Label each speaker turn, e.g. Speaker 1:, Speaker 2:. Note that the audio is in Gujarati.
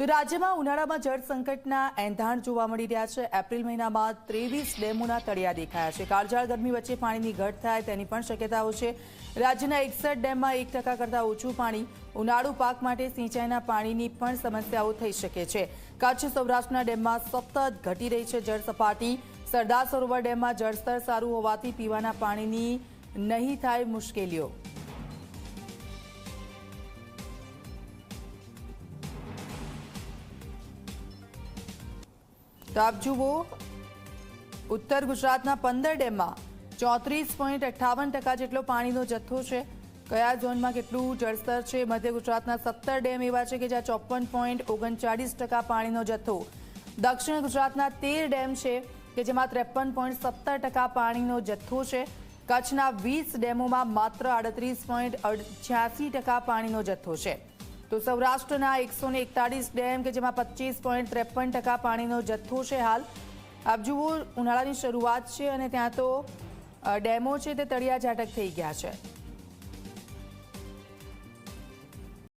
Speaker 1: તો રાજ્યમાં ઉનાળામાં જળ સંકટના એંધાણ જોવા મળી રહ્યા છે. એપ્રિલ મહિનામાં ત્રેવીસ ડેમોના તળિયા દેખાયા છે. કાળઝાળ ગરમી વચ્ચે પાણીની ઘટ થાય તેની પણ શક્યતાઓ છે. રાજ્યના એકસઠ ડેમમાં એક ટકા કરતાં ઓછું પાણી ઉનાળુ પાક માટે સિંચાઈના પાણીની પણ સમસ્યાઓ થઈ શકે છે. કચ્છ સૌરાષ્ટ્રના ડેમમાં સતત ઘટી રહી છે જળ સપાટી. સરદાર સરોવર ડેમમાં જળસ્તર સારું હોવાથી પીવાના પાણીની નહીં થાય મુશ્કેલીઓ. તો આપ જુઓ, ઉત્તર ગુજરાતના પંદર ડેમમાં ચોત્રીસ પોઈન્ટ અઠ્ઠાવન ટકા જેટલો પાણીનો જથ્થો છે. કયા ઝોનમાં કેટલું જળસ્તર છે? મધ્ય ગુજરાતના સત્તર ડેમ એવા છે કે જ્યાં ચોપન પોઈન્ટ ઓગણચાળીસ ટકા પાણીનો જથ્થો. દક્ષિણ ગુજરાતના તેર ડેમ છે કે જેમાં ત્રેપન પોઈન્ટ સત્તર ટકા પાણીનો જથ્થો છે. કચ્છના વીસ ડેમોમાં માત્ર આડત્રીસ પોઈન્ટ અઠ્યાસી ટકા પાણીનો જથ્થો છે. તો સૌરાષ્ટ્રના એકસો ને એકતાળીસ ડેમ કે જેમાં પચીસ પોઈન્ટ ત્રેપન ટકા પાણીનો જથ્થો છે હાલ. આપ જુઓ, ઉનાળાની શરૂઆત છે અને ત્યાં તો ડેમો છે તે તળિયા ઝાટક થઈ ગયા છે.